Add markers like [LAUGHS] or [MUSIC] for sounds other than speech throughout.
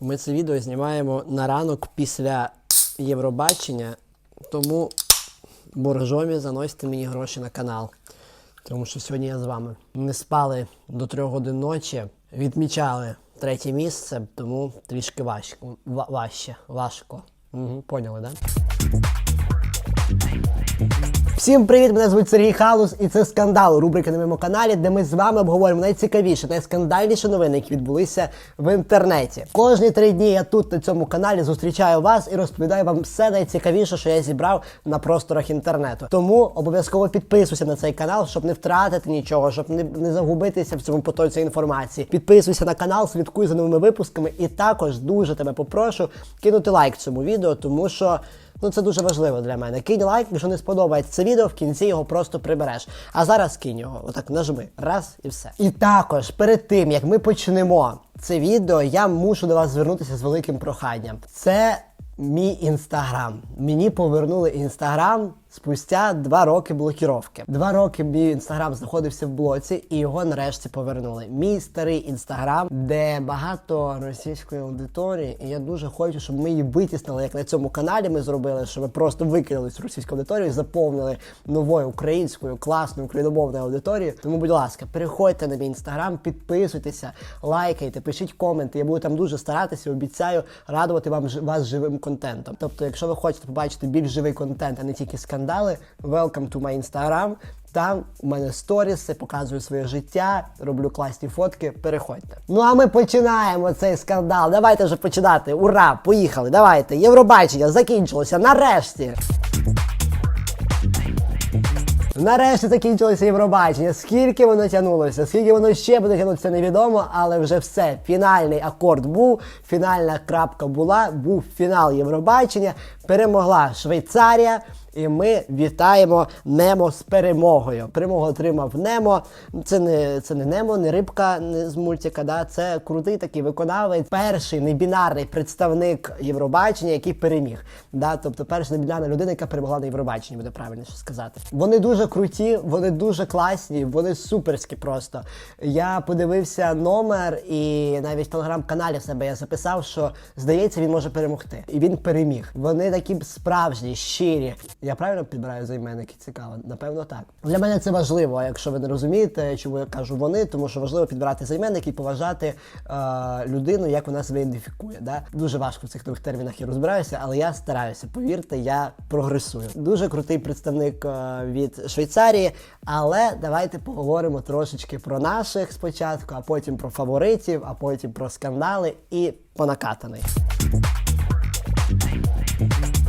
Ми це відео знімаємо на ранок після Євробачення, тому боржомі заносите мені гроші на канал. Тому що сьогодні я з вами. Не спали до трьох годин ночі, відмічали третє місце, тому трішки важко. Ва- важче, важко. Угу, поняли, так? Да? Всім привіт! Мене звуть Сергій Халус, і це скандал. Рубрика на моєму каналі, де ми з вами обговорюємо найцікавіші, найскандальніші новини, які відбулися в інтернеті. Кожні три дні я тут на цьому каналі зустрічаю вас і розповідаю вам все найцікавіше, що я зібрав на просторах інтернету. Тому обов'язково підписуйся на цей канал, щоб не втратити нічого, щоб не, не загубитися в цьому потоці інформації. Підписуйся на канал, слідкуй за новими випусками, і також дуже тебе попрошу кинути лайк цьому відео, тому що. Ну, це дуже важливо для мене. Кинь лайк, якщо не сподобається це відео, в кінці його просто прибереш. А зараз кинь його. Отак нажми. Раз і все. І також перед тим як ми почнемо це відео, я мушу до вас звернутися з великим проханням. Це мій інстаграм. Мені повернули інстаграм спустя два роки блокіровки. Два роки мій інстаграм знаходився в блоці, і його нарешті повернули. Мій старий інстаграм, де багато російської аудиторії, і я дуже хочу, щоб ми її витіснили, як на цьому каналі ми зробили, щоб ми просто викинули цю російську аудиторію заповнили новою українською класною україномовною аудиторією. Тому, будь ласка, переходьте на мій інстаграм, підписуйтеся, лайкайте, пишіть коменти. Я буду там дуже старатися. Обіцяю радувати вам вас живим контентом. Тобто, якщо ви хочете побачити більш живий контент, а не тільки скандали, welcome to my Instagram. Там у мене сторіси, показую своє життя, роблю класні фотки. Переходьте. Ну а ми починаємо цей скандал. Давайте вже починати. Ура! Поїхали! Давайте! Євробачення закінчилося нарешті. Нарешті закінчилося Євробачення. Скільки воно тягнулося, скільки воно ще буде тягнутися, невідомо, але вже все. Фінальний акорд був, фінальна крапка була, був фінал Євробачення. Перемогла Швейцарія. І ми вітаємо Немо з перемогою. Перемогу отримав Немо. Це не це не Немо, не рибка не з мультика. Да? Це крутий такий виконавець, перший небінарний представник Євробачення, який переміг. Да? Тобто перша небінарна людина, яка перемогла на Євробаченні, буде правильніше сказати. Вони дуже круті, вони дуже класні, вони суперські просто. Я подивився номер і навіть в телеграм-каналі в себе я записав, що здається, він може перемогти. І він переміг. Вони такі справжні, щирі. Я правильно підбираю займенники? Цікаво, напевно, так. Для мене це важливо. Якщо ви не розумієте, чому я кажу вони, тому що важливо підбирати займенники і поважати е, людину, як вона себе ідентифікує. Да? Дуже важко в цих нових термінах я розбираюся, але я стараюся. Повірте, я прогресую. Дуже крутий представник е, від Швейцарії. Але давайте поговоримо трошечки про наших спочатку, а потім про фаворитів, а потім про скандали і по накатаний.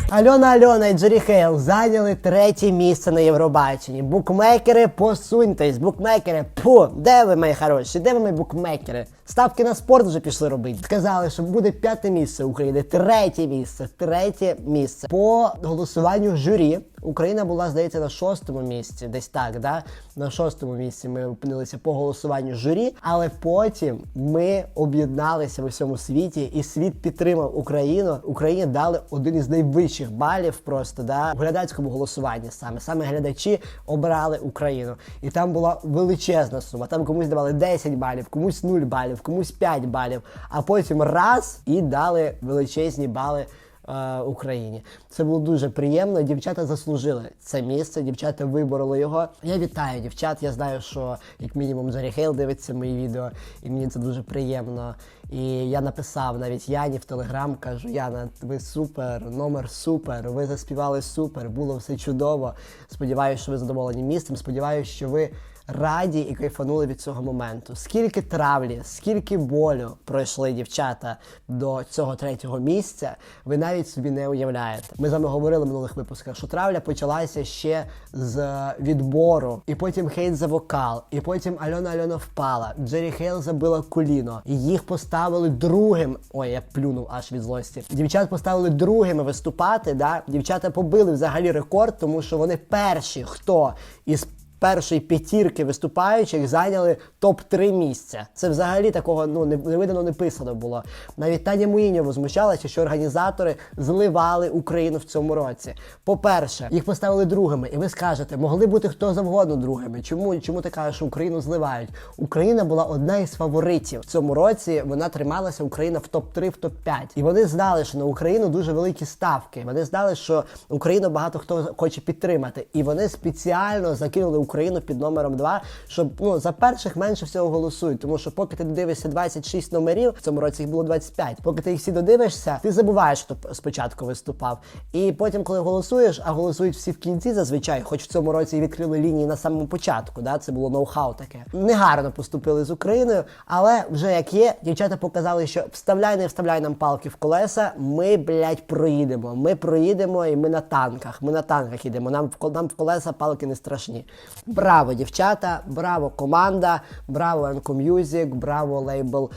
Альона Альона і Джері Хейл зайняли третє місце на Євробаченні. Букмекери, посуньтесь, букмекери, пу, де ви, мої хороші? Де ви, мої букмекери? Ставки на спорт вже пішли робити. Сказали, що буде п'яте місце України, третє місце, третє місце. По голосуванню журі Україна була, здається, на шостому місці, десь так, да? На шостому місці ми опинилися по голосуванню журі, але потім ми об'єдналися в усьому світі, і світ підтримав Україну. Україні дали один із найвищих балів просто да, в глядацькому голосуванні саме. Саме глядачі обрали Україну. І там була величезна сума. Там комусь давали 10 балів, комусь 0 балів, комусь 5 балів, а потім раз і дали величезні бали е, Україні. Це було дуже приємно. Дівчата заслужили це місце. Дівчата вибороли його. Я вітаю дівчат. Я знаю, що як мінімум Джері Хейл дивиться мої відео, і мені це дуже приємно. І я написав навіть Яні в Телеграм, кажу: Яна, ви супер, номер супер, ви заспівали супер, було все чудово. Сподіваюся, що ви задоволені місцем. Сподіваюся, що ви раді і кайфанули від цього моменту. Скільки травлі, скільки болю пройшли дівчата до цього третього місця, ви навіть собі не уявляєте. Ми з вами говорили в минулих випусках, що травля почалася ще з відбору, і потім хейт за вокал, і потім Альона Альона впала. Джері Хейл забила коліно. Їх поставили другим. Ой, я плюнув аж від злості. Дівчат поставили другими виступати. Да? Дівчата побили взагалі рекорд, тому що вони перші, хто із першої п'ятірки виступаючих зайняли топ-3 місця. Це взагалі такого ну не, видано, не писано було. Навіть Таня Муїньо возмущалася, що організатори зливали Україну в цьому році. По-перше, їх поставили другими, і ви скажете, могли бути хто завгодно другими. Чому чому ти кажеш, що Україну зливають? Україна була одна із фаворитів в цьому році. Вона трималася Україна в топ-3, в топ-5. І вони знали, що на Україну дуже великі ставки. Вони знали, що Україну багато хто хоче підтримати. І вони спеціально закинули Україну під номером 2, щоб ну за перших менше всього голосують. Тому що поки ти дивишся 26 номерів, в цьому році їх було 25. Поки ти їх всі додивишся, ти забуваєш, хто спочатку виступав. І потім, коли голосуєш, а голосують всі в кінці зазвичай, хоч в цьому році відкрили лінії на самому початку. Да, це було ноу-хау таке. Негарно поступили з Україною, але вже як є, дівчата показали, що вставляй, не вставляй нам палки в колеса. Ми, блядь, проїдемо. Ми проїдемо і ми на танках. Ми на танках їдемо. Нам в нам в колеса палки не страшні. Браво, дівчата, браво, команда, браво Enco Music, браво лейбл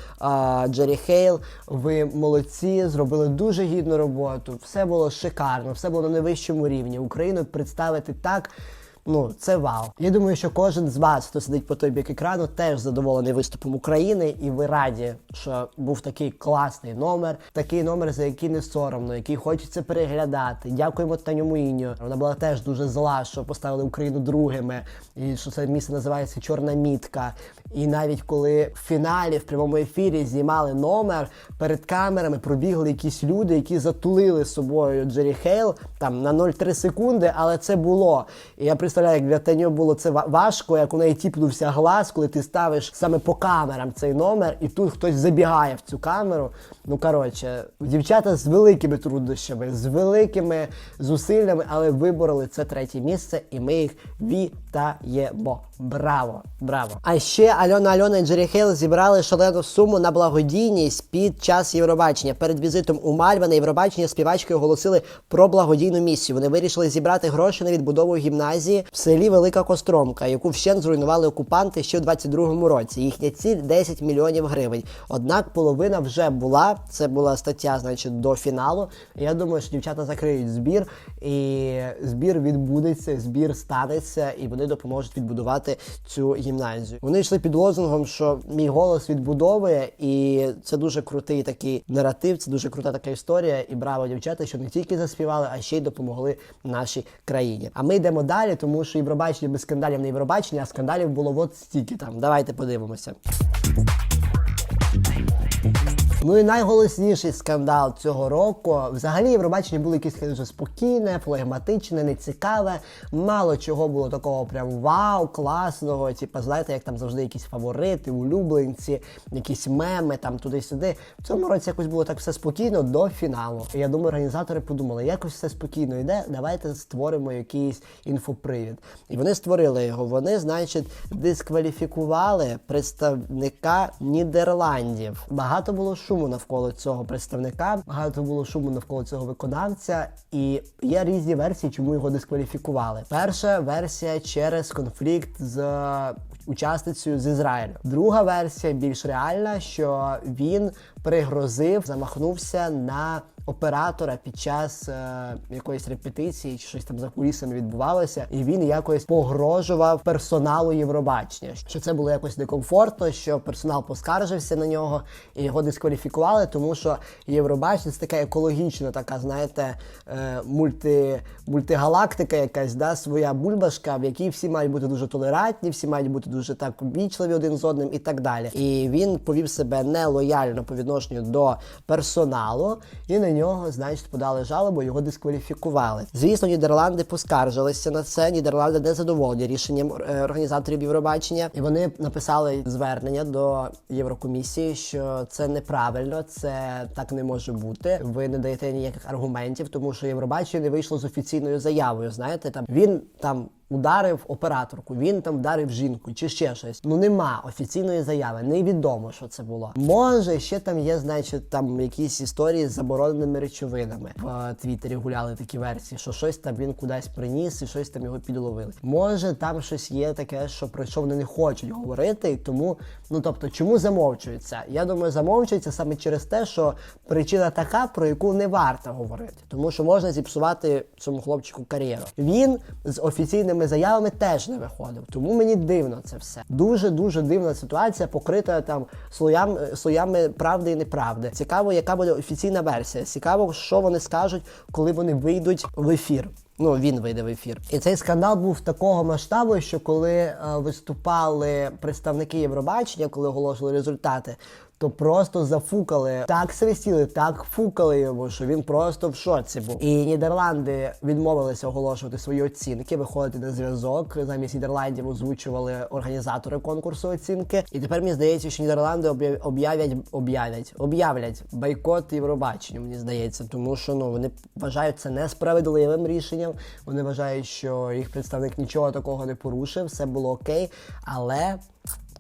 Джері Хейл. Ви молодці, зробили дуже гідну роботу. Все було шикарно, все було на найвищому рівні. Україну представити так. Ну, це вау. Я думаю, що кожен з вас, хто сидить по той бік екрану, теж задоволений виступом України, і ви раді, що був такий класний номер, такий номер, за який не соромно, який хочеться переглядати. Дякуємо Таню Муїньо. Вона була теж дуже зла, що поставили Україну другими, і що це місце називається Чорна мітка. І навіть коли в фіналі в прямому ефірі знімали номер, перед камерами пробігли якісь люди, які затулили собою Джері Хейл там на 0,3 секунди, але це було. І я представляю, як для Таню було це важко, як у неї тіпнувся глаз, коли ти ставиш саме по камерам цей номер, і тут хтось забігає в цю камеру. Ну коротше, дівчата з великими труднощами, з великими зусиллями, але вибороли це третє місце, і ми їх вітаємо. Браво! Браво! А ще Альона Альона і Джері Хейл зібрали шалену суму на благодійність під час Євробачення. Перед візитом у Мальва на Євробачення співачки оголосили про благодійну місію. Вони вирішили зібрати гроші на відбудову гімназії в селі Велика Костромка, яку вщент зруйнували окупанти ще в 22-му році. Їхня ціль 10 мільйонів гривень. Однак половина вже була. Це була стаття, значить, до фіналу. Я думаю, що дівчата закриють збір, і збір відбудеться, збір станеться, і вони допоможуть відбудувати цю гімназію. Вони йшли під лозунгом, що мій голос відбудовує, і це дуже крутий такий наратив, це дуже крута така історія. І браво, дівчата, що не тільки заспівали, а ще й допомогли нашій країні. А ми йдемо далі, тому що Євробачення без скандалів не Євробачення, а скандалів було от стільки там. Давайте подивимося. Ну і найголосніший скандал цього року. Взагалі Євробачення було якесь дуже спокійне, флегматичне, нецікаве. Мало чого було такого прям вау, класного. Типа, знаєте, як там завжди якісь фаворити, улюбленці, якісь меми там туди-сюди. В цьому році якось було так все спокійно до фіналу. Я думаю, організатори подумали, якось все спокійно йде. Давайте створимо якийсь інфопривід. І вони створили його. Вони, значить, дискваліфікували представника Нідерландів. Багато було шуму навколо цього представника, багато було шуму навколо цього виконавця, і є різні версії, чому його дискваліфікували. Перша версія через конфлікт з учасницею з Ізраїлю. Друга версія більш реальна, що він пригрозив, замахнувся на оператора під час е, якоїсь репетиції, чи щось там за кулісами відбувалося, і він якось погрожував персоналу Євробачення. Що це було якось некомфортно, що персонал поскаржився на нього і його дискваліфікували, тому що Євробачення це така екологічна, така, знаєте, е, мульти, мультигалактика якась, да, своя бульбашка, в якій всі мають бути дуже толерантні, всі мають бути дуже так вічливі один з одним і так далі. І він повів себе нелояльно по відношенню до персоналу, і на нього, значить, подали жалобу, його дискваліфікували. Звісно, Нідерланди поскаржилися на це. Нідерланди не задоволені рішенням е, організаторів Євробачення, і вони написали звернення до Єврокомісії, що це неправильно, це так не може бути. Ви не даєте ніяких аргументів, тому що Євробачення не вийшло з офіційною заявою. Знаєте, там він там. Ударив операторку, він там вдарив жінку чи ще щось. Ну нема офіційної заяви, невідомо, що це було. Може, ще там є, значить, там якісь історії з забороненими речовинами. В е, Твіттері гуляли такі версії, що щось там він кудись приніс і щось там його підловили. Може, там щось є таке, що про що вони не хочуть говорити, тому, ну тобто, чому замовчується? Я думаю, замовчується саме через те, що причина така, про яку не варто говорити, тому що можна зіпсувати цьому хлопчику кар'єру. Він з офіційними політичними заявами теж не виходив. Тому мені дивно це все. Дуже дуже дивна ситуація, покрита там слоям, слоями правди і неправди. Цікаво, яка буде офіційна версія. Цікаво, що вони скажуть, коли вони вийдуть в ефір. Ну, він вийде в ефір. І цей скандал був такого масштабу, що коли е, виступали представники Євробачення, коли оголошували результати, то просто зафукали, так свистіли, так фукали йому, що він просто в шоці був. І Нідерланди відмовилися оголошувати свої оцінки, виходити на зв'язок. Замість Нідерландів озвучували організатори конкурсу оцінки. І тепер мені здається, що Нідерланди об'являть об'являть об'являть бойкот Євробаченню. Мені здається, тому що ну вони вважають це несправедливим рішенням. Вони вважають, що їх представник нічого такого не порушив, все було окей, але.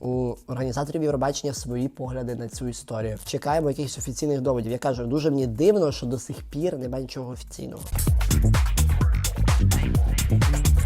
У організаторів Євробачення свої погляди на цю історію. Чекаємо якихось офіційних доводів. Я кажу, дуже мені дивно, що до сих пір немає нічого офіційного.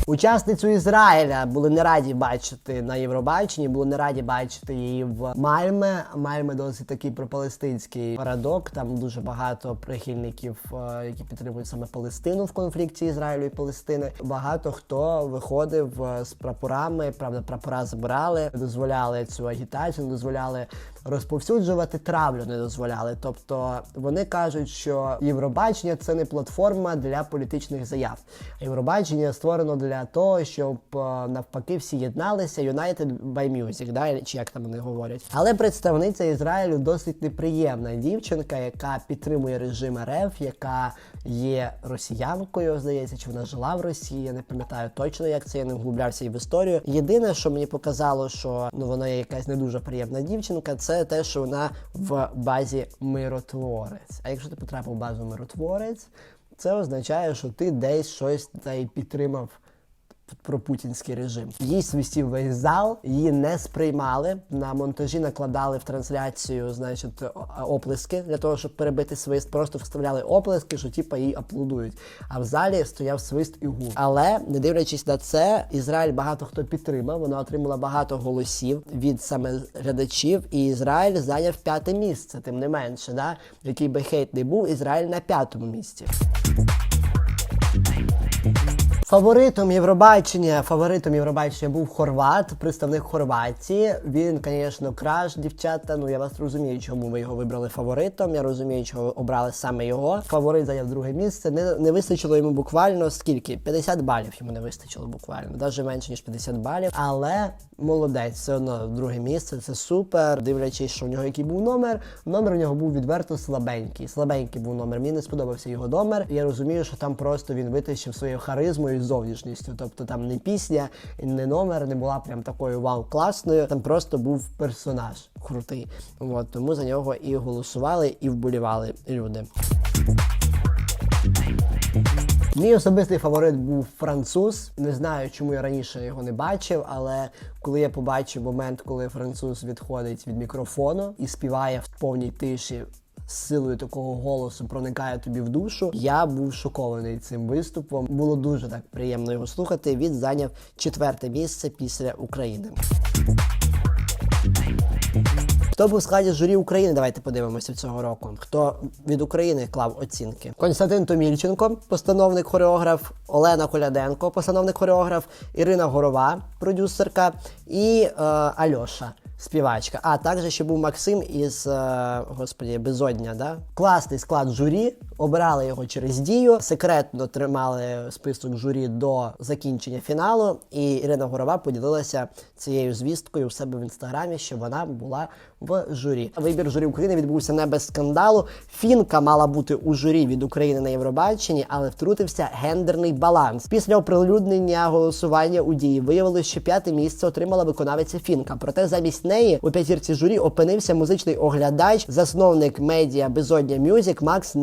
Учасницю Ізраїля були не раді бачити на Євробаченні, були не раді бачити її в Мальме. Мальме досить такий пропалестинський городок. Там дуже багато прихильників, е, які підтримують саме Палестину в конфлікті Ізраїлю і Палестини. Багато хто виходив е, з прапорами. Правда, прапора забирали, дозволяли цю агітацію, дозволяли розповсюджувати травлю, не дозволяли. Тобто вони кажуть, що Євробачення це не платформа для політичних заяв. Євробачення створено для того, щоб е, навпаки всі єдналися. United by Music, да, чи як там вони говорять. Але представниця Ізраїлю досить неприємна дівчинка, яка підтримує режим РФ, яка є росіянкою, здається, чи вона жила в Росії. Я не пам'ятаю точно, як це я не вглублявся і в історію. Єдине, що мені показало, що ну вона є якась не дуже приємна дівчинка, це те, що вона в базі миротворець. А якщо ти потрапив в базу миротворець, це означає, що ти десь щось та й підтримав про путінський режим. Їй свистів весь зал, її не сприймали. На монтажі накладали в трансляцію, значить, оплески для того, щоб перебити свист. Просто вставляли оплески, що типа їй аплодують. А в залі стояв свист і гул. Але не дивлячись на це, Ізраїль багато хто підтримав. Вона отримала багато голосів від саме глядачів, і Ізраїль зайняв п'яте місце. Тим не менше, да? який би хейт не був, Ізраїль на п'ятому місці. Фаворитом Євробачення, фаворитом Євробачення був Хорват, представник Хорватії. Він, звісно, краш, дівчата. Ну я вас розумію, чому ви його вибрали фаворитом. Я розумію, чого обрали саме його. Фаворит зайняв друге місце. Не, не вистачило йому буквально скільки? 50 балів йому не вистачило буквально, навіть менше ніж 50 балів. Але молодець, все одно друге місце. Це супер. Дивлячись, що в нього який був номер. Номер у нього був відверто слабенький. Слабенький був номер. Мені не сподобався його номер. Я розумію, що там просто він витащив своєю харизмою і зовнішністю. Тобто там не пісня, не номер, не була прям такою вау класною. Там просто був персонаж крутий. От тому за нього і голосували, і вболівали люди. Мій особистий фаворит був француз. Не знаю, чому я раніше його не бачив, але коли я побачив момент, коли француз відходить від мікрофону і співає в повній тиші. Силою такого голосу проникає тобі в душу. Я був шокований цим виступом. Було дуже так приємно його слухати. Він зайняв четверте місце після України. Хто був в складі журі України? Давайте подивимося цього року. Хто від України клав оцінки? Константин Томільченко, постановник хореограф, Олена Коляденко, постановник хореограф, Ірина Горова, продюсерка, і е, Альоша. Співачка. А також ще був Максим із е, господі Безодня. Да? Класний склад журі. Обирали його через дію. Секретно тримали список журі до закінчення фіналу. І Ірина Горова поділилася цією звісткою у себе в інстаграмі, що вона була в журі. Вибір журі України відбувся не без скандалу. Фінка мала бути у журі від України на Євробаченні, але втрутився гендерний баланс. Після оприлюднення голосування у дії виявилось, що п'яте місце отримала виконавиця Фінка. Проте замість неї у п'ятірці журі опинився музичний оглядач, засновник медіа Безодня Мюзик Макс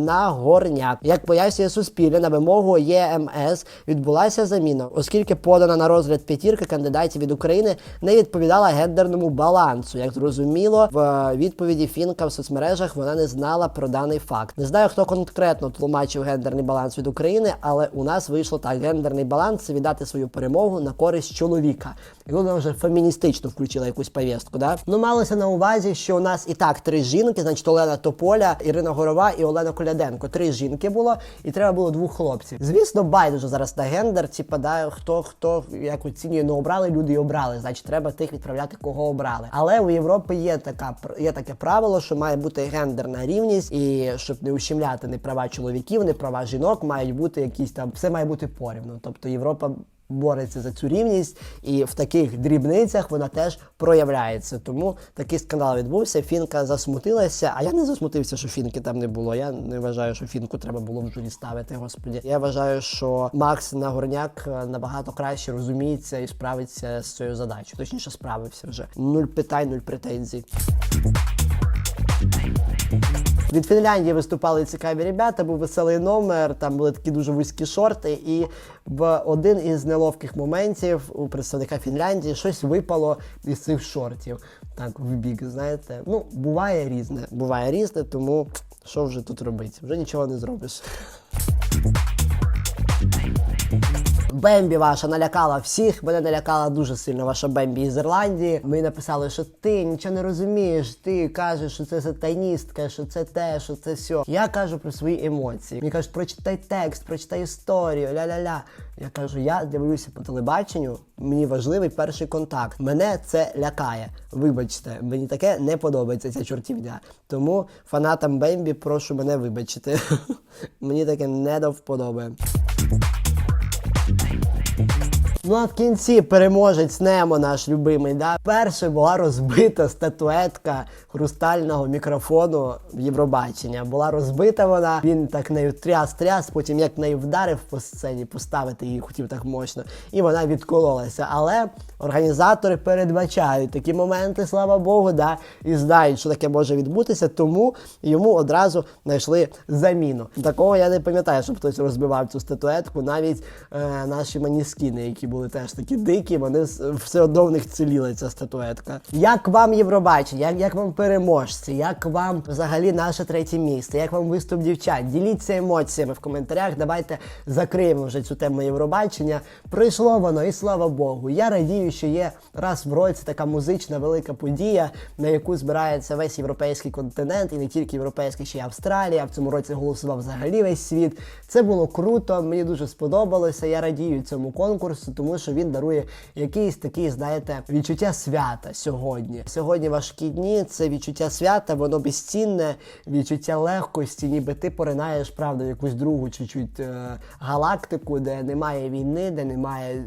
Нагорняк. Як пояснює Суспільне, на вимогу ЄМС відбулася заміна, оскільки подана на розгляд п'ятірка кандидатів від України не відповідала гендерному балансу. Як зрозуміло, в відповіді Фінка в соцмережах вона не знала про даний факт. Не знаю, хто конкретно тлумачив гендерний баланс від України, але у нас вийшло так: гендерний баланс це віддати свою перемогу на користь чоловіка. І вона вже феміністично включила якусь повістку. Да? Ну малося на увазі, що у нас і так три жінки, значить Олена Тополя, Ірина Горова і Олена Коляденко. Три жінки було, і треба було двох хлопців. Звісно, байдуже зараз на гендер, ці да, хто хто як оцінює, не обрали люди і обрали. Значить, треба тих відправляти, кого обрали. Але у Європі є така є таке правило, що має бути гендерна рівність, і щоб не ущемляти не права чоловіків, не права жінок, мають бути якісь там, все має бути порівну. Тобто Європа бореться за цю рівність, і в таких дрібницях вона теж проявляється. Тому такий скандал відбувся. Фінка засмутилася, а я не засмутився, що фінки там не було. Я не вважаю, що фінку треба було в журі ставити. Господі. Я вважаю, що Макс Нагорняк е, набагато краще розуміється і справиться з цією задачею. Точніше, справився вже. Нуль питань, нуль претензій. Від Фінляндії виступали цікаві ребята, був веселий номер, там були такі дуже вузькі шорти, і в один із неловких моментів у представника Фінляндії щось випало із цих шортів. Так, в бік, знаєте. Ну, буває різне, буває різне, тому що вже тут робити? Вже нічого не зробиш. Бембі ваша налякала всіх. Мене налякала дуже сильно ваша Бембі із Ірландії. Ми написали, що ти нічого не розумієш. Ти кажеш, що це сатаністка, що це те, що це сьо. Я кажу про свої емоції. Мені кажуть, прочитай текст, прочитай історію, ля-ля-ля. Я кажу, я дивлюся по телебаченню. Мені важливий перший контакт. Мене це лякає. Вибачте, мені таке не подобається ця чортівня. Тому фанатам Бембі прошу мене вибачити. [LAUGHS] мені таке не до вподоби. Ну в кінці переможець Немо, наш любимий. Да? Перше була розбита статуетка хрустального мікрофону Євробачення. Була розбита вона. Він так нею тряс-тряс, потім як нею вдарив по сцені, поставити її хотів так мощно, і вона відкололася. Але організатори передбачають такі моменти, слава Богу, да, і знають, що таке може відбутися, тому йому одразу знайшли заміну. Такого я не пам'ятаю, щоб хтось розбивав цю статуетку. Навіть е, наші маніскіни, які були теж такі дикі, вони все одно в них ціліла ця статуетка. Як вам Євробачення? Як, як вам переможці? Як вам взагалі наше третє місце? Як вам виступ дівчат? Діліться емоціями в коментарях. Давайте закриємо вже цю тему Євробачення. Пройшло воно, і слава Богу. Я радію, що є раз в році така музична велика подія, на яку збирається весь європейський континент, і не тільки європейський, ще й Австралія. В цьому році голосував взагалі весь світ. Це було круто, мені дуже сподобалося. Я радію цьому конкурсу, тому що він дарує якийсь такий, знаєте, відчуття свята сьогодні. Сьогодні важкі дні, це відчуття свята, воно безцінне, відчуття легкості, ніби ти поринаєш правда якусь другу чуть-чуть е, галактику, де немає війни, де немає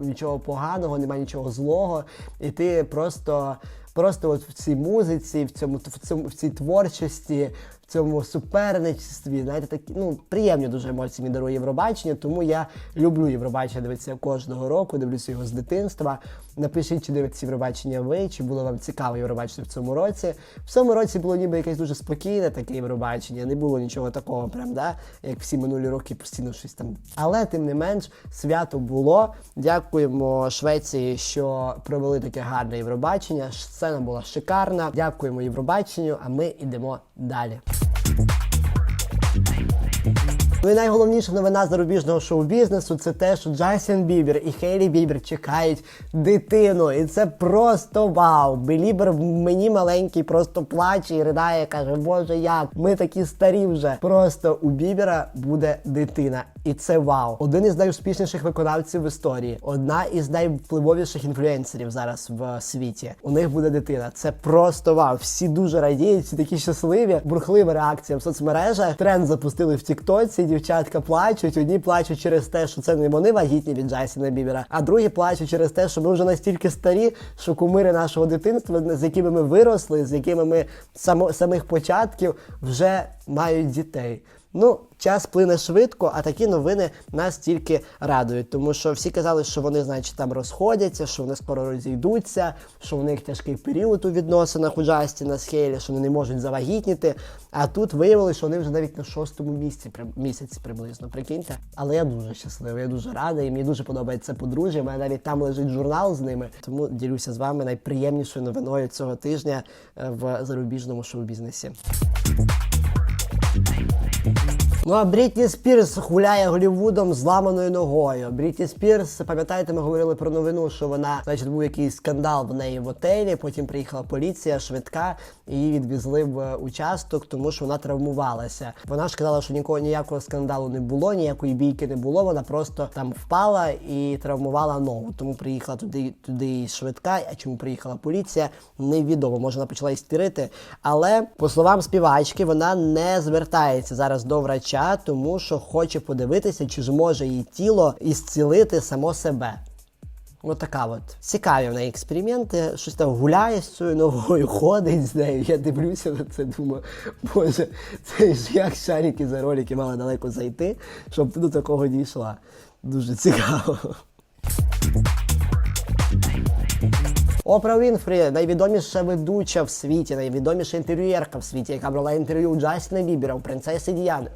нічого поганого, немає нічого злого, і ти просто. Просто от в цій музиці, в цьому в цьому в цій творчості, цьому суперничестві. знаєте, такі ну приємні дуже емоції мені дарує Євробачення. Тому я люблю Євробачення дивитися кожного року, дивлюся його з дитинства. Напишіть, чи дивитеся Євробачення ви, чи було вам цікаво Євробачення в цьому році. В цьому році було ніби якесь дуже спокійне таке Євробачення, не було нічого такого, прям да, як всі минулі роки постійно щось там. Але тим не менш, свято було. Дякуємо Швеції, що провели таке гарне Євробачення. Сцена була шикарна. Дякуємо Євробаченню, а ми йдемо далі. Ну і найголовніша новина зарубіжного шоу-бізнесу це те, що Джастін Бібер і Хейлі Бібер чекають дитину. І це просто вау. Білібер мені маленький просто плаче і ридає, каже, Боже, як? Ми такі старі вже. Просто у Бібера буде дитина. І це вау. Один із найуспішніших виконавців в історії, одна із найвпливовіших інфлюенсерів зараз в світі. У них буде дитина. Це просто вау. Всі дуже радіють, всі такі щасливі. Бурхлива реакція в соцмережах. Тренд запустили в Тіктоці. Дівчатка плачуть. Одні плачуть через те, що це не вони вагітні від Джайсона Бібера, а другі плачуть через те, що ми вже настільки старі, що кумири нашого дитинства, з якими ми виросли, з якими ми само, самих початків вже мають дітей. Ну, час плине швидко, а такі новини нас тільки радують, тому що всі казали, що вони, значить, там розходяться, що вони скоро розійдуться, що у них тяжкий період у відносинах у Джастіна з Хейлі, що вони не можуть завагітніти. А тут виявилося, що вони вже навіть на шостому місці місяці приблизно. Прикиньте. Але я дуже щасливий, я дуже радий. і Мені дуже подобається подружжя. У мене навіть там лежить журнал з ними. Тому ділюся з вами найприємнішою новиною цього тижня е, в зарубіжному шоу-бізнесі. Ну а Брітні Спірс гуляє Голлівудом зламаною ногою. Брітні Спірс, пам'ятаєте, ми говорили про новину, що вона, значить, був якийсь скандал в неї в отелі. Потім приїхала поліція, швидка, її відвезли в участок, тому що вона травмувалася. Вона ж казала, що нікого ніякого скандалу не було, ніякої бійки не було. Вона просто там впала і травмувала ногу. Тому приїхала туди, туди швидка. А чому приїхала поліція? Невідомо. Може, вона почала істерити. Але по словам співачки, вона не звертається зараз до врача, тому що хоче подивитися, чи зможе її тіло ісцілити само себе. От така от. Цікаві в неї експерименти. Щось там гуляє з цією ногою, [LAUGHS] ходить з нею. Я дивлюся на це, думаю, боже, це ж як шарики за ролики мали далеко зайти, щоб до такого дійшла. Дуже цікаво. Опра Вінфрі, найвідоміша ведуча в світі, найвідоміша інтерв'юєрка в світі, яка брала інтерв'ю у Джастіна Бібера, у принцеси Діани.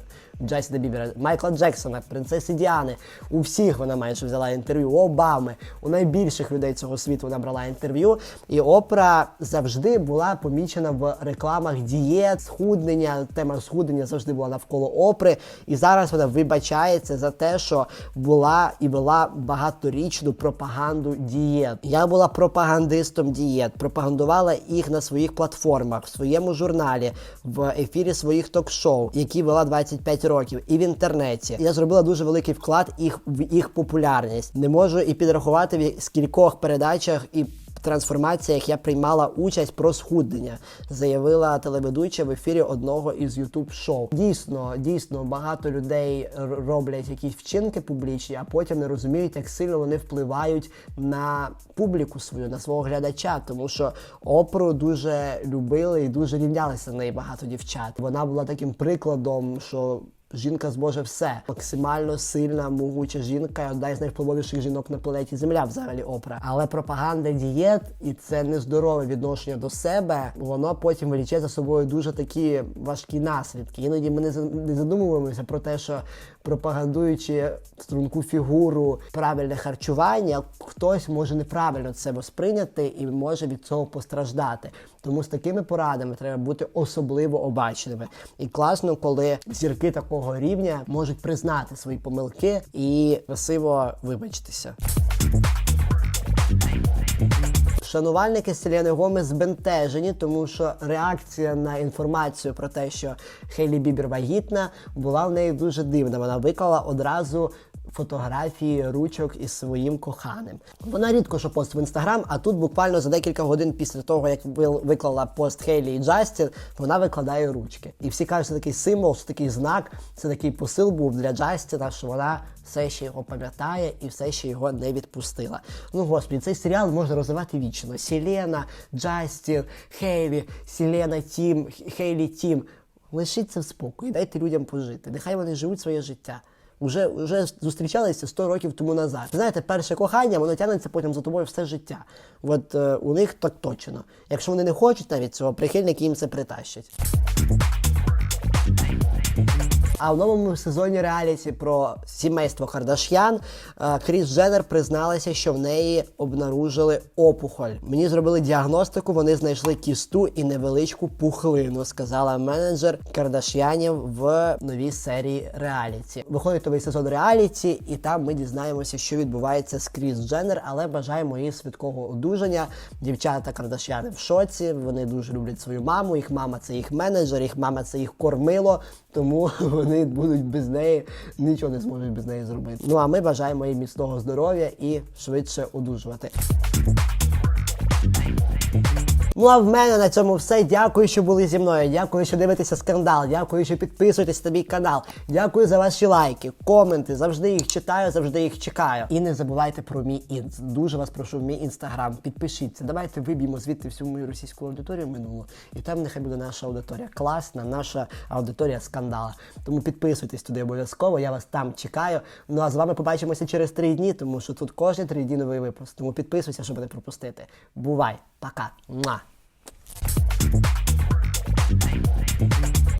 Джастіна Бібера, Майкла Джексона, принцеси Діани. У всіх вона майже взяла інтерв'ю, у Обами, у найбільших людей цього світу вона брала інтерв'ю. І Опра завжди була помічена в рекламах дієт, схуднення. Тема схуднення завжди була навколо опри. І зараз вона вибачається за те, що була і вела багаторічну пропаганду дієт. Я була пропагандистом дієт, пропагандувала їх на своїх платформах, в своєму журналі, в ефірі своїх ток-шоу, які вела 25 років, і в інтернеті. Я зробила дуже великий вклад їх в їх популярність. Не можу і підрахувати в скількох передачах і трансформаціях я приймала участь про схуднення, заявила телеведуча в ефірі одного із ютуб шоу. Дійсно, дійсно багато людей роблять якісь вчинки публічні, а потім не розуміють, як сильно вони впливають на публіку свою, на свого глядача, тому що опру дуже любили і дуже рівнялися на неї багато дівчат. Вона була таким прикладом, що Жінка зможе все. Максимально сильна, могуча жінка, одна із найвпливовіших жінок на планеті Земля, взагалі опра. Але пропаганда дієт і це нездорове відношення до себе, воно потім вліче за собою дуже такі важкі наслідки. Іноді ми не задумуємося про те, що пропагандуючи струнку фігуру, правильне харчування, хтось може неправильно це сприйняти і може від цього постраждати. Тому з такими порадами треба бути особливо обачними. І класно, коли зірки такого рівня можуть признати свої помилки і красиво вибачитися. Шанувальники Селіни Гомес збентежені, тому що реакція на інформацію про те, що Хейлі Бібер вагітна, була в неї дуже дивна. Вона виклала одразу фотографії ручок із своїм коханим. Вона рідко що пост в інстаграм, а тут буквально за декілька годин після того, як ви- виклала пост Хейлі і Джастін, вона викладає ручки. І всі кажуть, це такий символ, це такий знак, це такий посил був для Джастіна, що вона все ще його пам'ятає і все ще його не відпустила. Ну господи, цей серіал можна розвивати вічно. Сілена, Джастін, Хейлі, Сілена Тім, Хейлі Тім. Лишіться в спокої, дайте людям пожити. Нехай вони живуть своє життя. Уже, вже зустрічалися 100 років тому назад. Знаєте, перше кохання, воно тягнеться потім за тобою все життя. От е, у них так точно. Якщо вони не хочуть навіть цього, прихильники їм це притащать. А в новому сезоні реаліті про сімейство Кардаш'ян е, Кріс Дженнер призналася, що в неї обнаружили опухоль. Мені зробили діагностику, вони знайшли кісту і невеличку пухлину, сказала менеджер Кардаш'янів в новій серії реаліті. Виходить новий сезон реаліті, і там ми дізнаємося, що відбувається з Кріс Дженнер, але бажаємо їй швидкого одужання. Дівчата Кардаш'яни в шоці. Вони дуже люблять свою маму. Їх мама це їх менеджер, їх мама це їх кормило. Тому [LAUGHS] вони будуть без неї, нічого не зможуть без неї зробити. Ну а ми бажаємо їй міцного здоров'я і швидше одужувати. Ну а в мене на цьому все. Дякую, що були зі мною. Дякую, що дивитеся скандал. Дякую, що підписуєтесь на мій канал. Дякую за ваші лайки, коменти. Завжди їх читаю, завжди їх чекаю. І не забувайте про мій інст. Дуже вас прошу мій інстаграм. Підпишіться. Давайте виб'ємо звідти всю мою російську аудиторію минулу. І там нехай буде наша аудиторія. Класна, наша аудиторія скандала. Тому підписуйтесь туди обов'язково. Я вас там чекаю. Ну а з вами побачимося через три дні, тому що тут кожні три дні новий випуск. Тому підписуйся, щоб не пропустити. Бувай, пока.